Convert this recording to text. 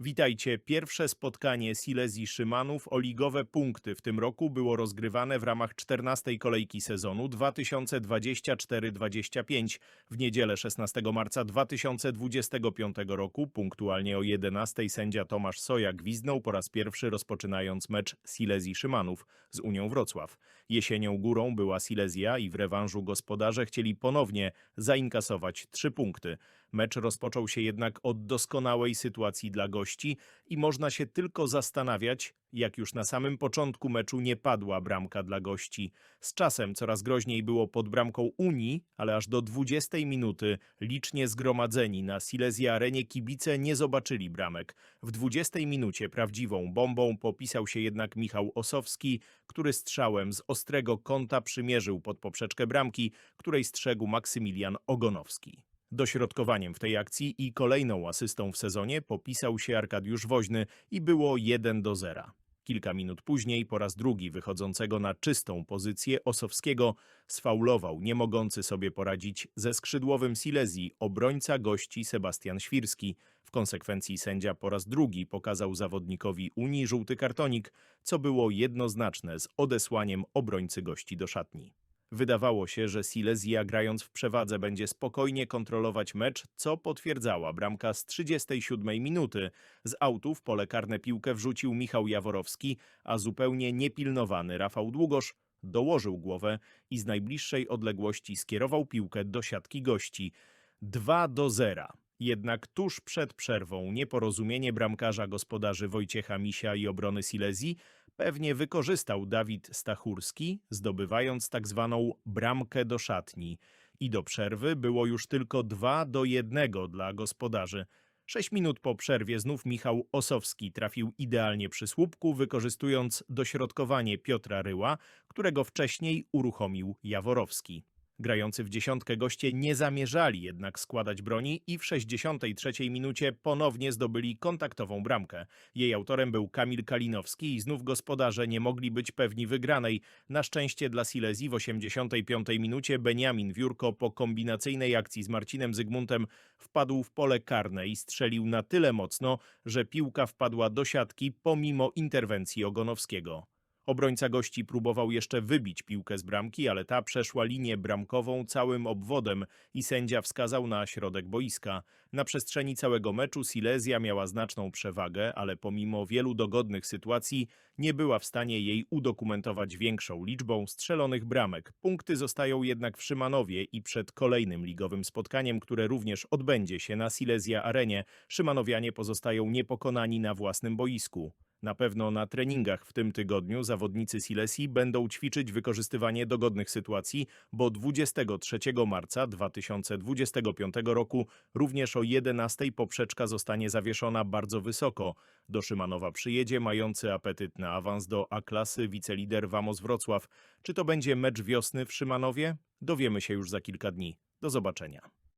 Witajcie. Pierwsze spotkanie Silesii Szymanów o ligowe punkty w tym roku było rozgrywane w ramach 14 kolejki sezonu 2024-25. W niedzielę 16 marca 2025 roku, punktualnie o 11 sędzia Tomasz Soja gwizdnął po raz pierwszy rozpoczynając mecz Silesii Szymanów z Unią Wrocław. Jesienią górą była Silesia i w rewanżu gospodarze chcieli ponownie zainkasować trzy punkty. Mecz rozpoczął się jednak od doskonałej sytuacji dla gości i można się tylko zastanawiać, jak już na samym początku meczu nie padła bramka dla gości. Z czasem coraz groźniej było pod bramką Unii, ale aż do 20 minuty licznie zgromadzeni na Silesia Arenie kibice nie zobaczyli bramek. W 20 minucie prawdziwą bombą popisał się jednak Michał Osowski, który strzałem z ostrego kąta przymierzył pod poprzeczkę bramki, której strzegł Maksymilian Ogonowski. Dośrodkowaniem w tej akcji i kolejną asystą w sezonie popisał się Arkadiusz Woźny i było 1 do 0. Kilka minut później po raz drugi wychodzącego na czystą pozycję Osowskiego sfaulował nie mogący sobie poradzić ze skrzydłowym Silesii obrońca gości Sebastian Świrski. W konsekwencji sędzia po raz drugi pokazał zawodnikowi Unii żółty kartonik, co było jednoznaczne z odesłaniem obrońcy gości do szatni. Wydawało się, że Silesia grając w przewadze będzie spokojnie kontrolować mecz, co potwierdzała bramka z 37 minuty. Z autów pole karne piłkę wrzucił Michał Jaworowski, a zupełnie niepilnowany Rafał Długosz dołożył głowę i z najbliższej odległości skierował piłkę do siatki gości. 2 do 0. Jednak tuż przed przerwą nieporozumienie bramkarza gospodarzy Wojciecha Misia i obrony Silesii pewnie wykorzystał Dawid Stachurski, zdobywając tak zwaną bramkę do szatni. I do przerwy było już tylko 2 do 1 dla gospodarzy. Sześć minut po przerwie znów Michał Osowski trafił idealnie przy słupku, wykorzystując dośrodkowanie Piotra Ryła, którego wcześniej uruchomił Jaworowski. Grający w dziesiątkę goście nie zamierzali jednak składać broni i w 63 minucie ponownie zdobyli kontaktową bramkę. Jej autorem był Kamil Kalinowski i znów gospodarze nie mogli być pewni wygranej. Na szczęście dla Silesii w 85 minucie Beniamin Wiórko po kombinacyjnej akcji z Marcinem Zygmuntem wpadł w pole karne i strzelił na tyle mocno, że piłka wpadła do siatki pomimo interwencji Ogonowskiego. Obrońca gości próbował jeszcze wybić piłkę z bramki, ale ta przeszła linię bramkową całym obwodem i sędzia wskazał na środek boiska. Na przestrzeni całego meczu Silesia miała znaczną przewagę, ale pomimo wielu dogodnych sytuacji nie była w stanie jej udokumentować większą liczbą strzelonych bramek. Punkty zostają jednak w Szymanowie i przed kolejnym ligowym spotkaniem, które również odbędzie się na Silesia Arenie, Szymanowianie pozostają niepokonani na własnym boisku. Na pewno na treningach w tym tygodniu zawodnicy Silesii będą ćwiczyć wykorzystywanie dogodnych sytuacji, bo 23 marca 2025 roku również o 11 poprzeczka zostanie zawieszona bardzo wysoko. Do Szymanowa przyjedzie mający apetyt na awans do A-klasy wicelider Wamos Wrocław. Czy to będzie mecz wiosny w Szymanowie? Dowiemy się już za kilka dni. Do zobaczenia.